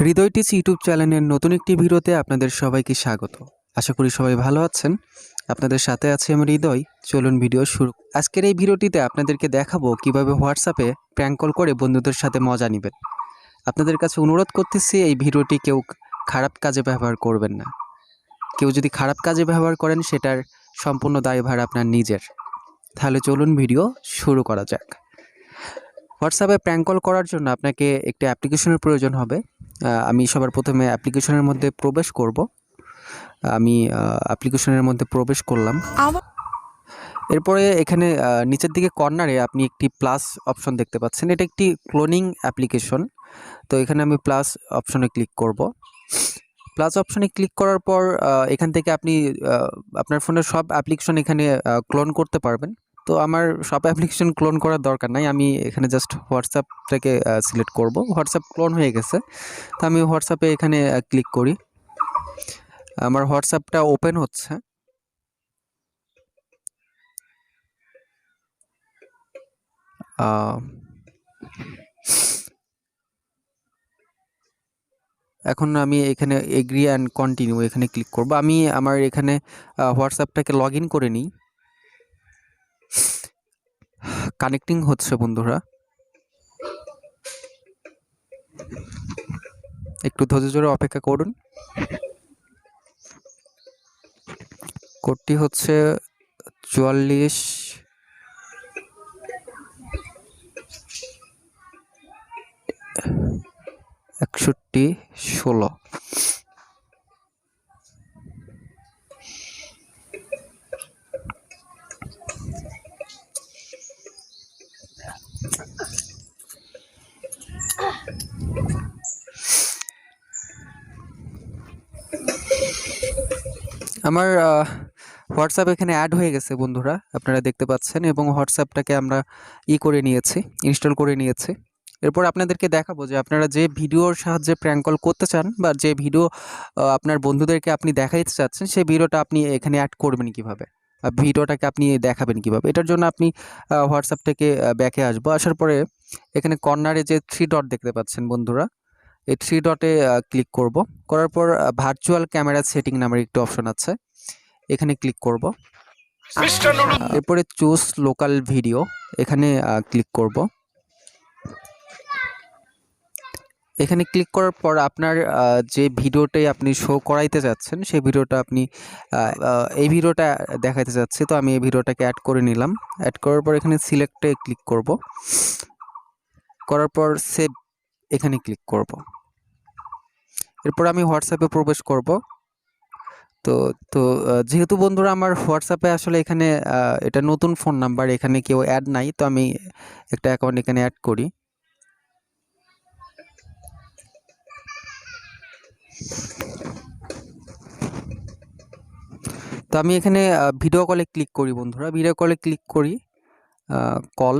হৃদয় teach YouTube চ্যানেলের নতুন একটি ভিডিওতে আপনাদের সবাইকে স্বাগত। আশা করি সবাই ভালো আছেন। আপনাদের সাথে আছে আমি হৃদয়। চলুন ভিডিও শুরু। আজকের এই ভিডিওটিতে আপনাদেরকে দেখাবো কীভাবে হোয়াটসঅ্যাপে প্র্যাঙ্ক কল করে বন্ধুদের সাথে মজা নেবেন। আপনাদের কাছে অনুরোধ করতেছি, এই ভিডিওটি কেউ খারাপ কাজে ব্যবহার করবেন না। কেউ যদি খারাপ কাজে ব্যবহার করেন, সেটার সম্পূর্ণ দায়ভার আপনার নিজের। তাহলে চলুন ভিডিও শুরু করা যাক। হোয়াটসঅ্যাপে প্র্যাঙ্ক কল করার জন্য আপনাকে একটি অ্যাপ্লিকেশনের প্রয়োজন হবে। আমি সবার প্রথমে অ্যাপ্লিকেশনের মধ্যে প্রবেশ করব। আমি অ্যাপ্লিকেশনের মধ্যে প্রবেশ করলাম। এরপরে এখানে নিচের দিকে কর্নারে আপনি একটি প্লাস অপশন দেখতে পাচ্ছেন। এটা একটি ক্লোনিং অ্যাপ্লিকেশন তো এখানে আমি প্লাস অপশনে ক্লিক করব। প্লাস অপশনে ক্লিক করার পর এখান থেকে আপনি আপনার ফোনের সব অ্যাপ্লিকেশন এখানে ক্লোন করতে পারবেন। তো আমার সব অ্যাপ্লিকেশন ক্লোন করার দরকার নাই। আমি এখানে জাস্ট হোয়াটসঅ্যাপটাকে সিলেক্ট করব। হোয়াটসঅ্যাপ ক্লোন হয়ে গেছে। তো আমি হোয়াটসঅ্যাপে এখানে ক্লিক করি। আমার হোয়াটসঅ্যাপটা ওপেন হচ্ছে। এখন আমি এখানে এগ্রি অ্যান্ড কন্টিনিউ এখানে ক্লিক করব। আমি আমার এখানে হোয়াটসঅ্যাপটাকে লগ ইন করে নিই। কানেক্টিং হচ্ছে বন্ধুরা। একটু ধৈর্য ধরে অপেক্ষা করুন। কোডটি হচ্ছে চুয়াল্লিশ। একষট্টি ষোলো। আমার হোয়াটসঅ্যাপ এখানে অ্যাড হয়ে গেছে বন্ধুরা, আপনারা দেখতে পাচ্ছেন, এবং হোয়াটসঅ্যাপটাকে আমরা ই করে নিয়েছি ইনস্টল করে নিয়েছি। এরপর আপনাদেরকে দেখাবো যে আপনারা যে ভিডিওর সাহায্যে প্র্যাঙ্ক কল করতে চান, বা যে ভিডিও আপনার বন্ধুদেরকে আপনি দেখাইতে চাচ্ছেন, সেই ভিডিওটা আপনি এখানে অ্যাড করবেন কীভাবে? ভিডিওটাকে আপনি দেখাবেন কীভাবে? এটার জন্য আপনি হোয়াটসঅ্যাপ থেকে ব্যাকে আসব। আসার পরে এখানে কর্নারে যে থ্রি ডট দেখতে পাচ্ছেন বন্ধুরা এই থ্রি ডটে ক্লিক করব। করার পর ভার্চুয়াল ক্যামেরা সেটিং নামের একটি অপশন আছে। এখানে ক্লিক করব। এরপরে চুজ লোকাল ভিডিও এখানে ক্লিক করব। এখানে ক্লিক করার পর আপনার যে ভিডিওটাই আপনি শো করাইতে যাচ্ছেন, সেই ভিডিওটা আপনি এই ভিডিওটা দেখাইতে যাচ্ছে। তো আমি এই ভিডিওটাকে অ্যাড করে নিলাম। অ্যাড করার পর এখানে সিলেক্টে ক্লিক করব। করার পর সেভ এখানে ক্লিক করব। এরপর আমি হোয়াটসঅ্যাপে প্রবেশ করব। তো তো যেহেতু বন্ধুরা আমার হোয়াটসঅ্যাপে আসলে এখানে এটা নতুন ফোন নাম্বার এখানে কেউ অ্যাড নাই, তো আমি একটা অ্যাকাউন্ট এখানে অ্যাড করি। তো আমি এখানে ভিডিও কলে ক্লিক করি বন্ধুরা। ভিডিও কলে ক্লিক করি কল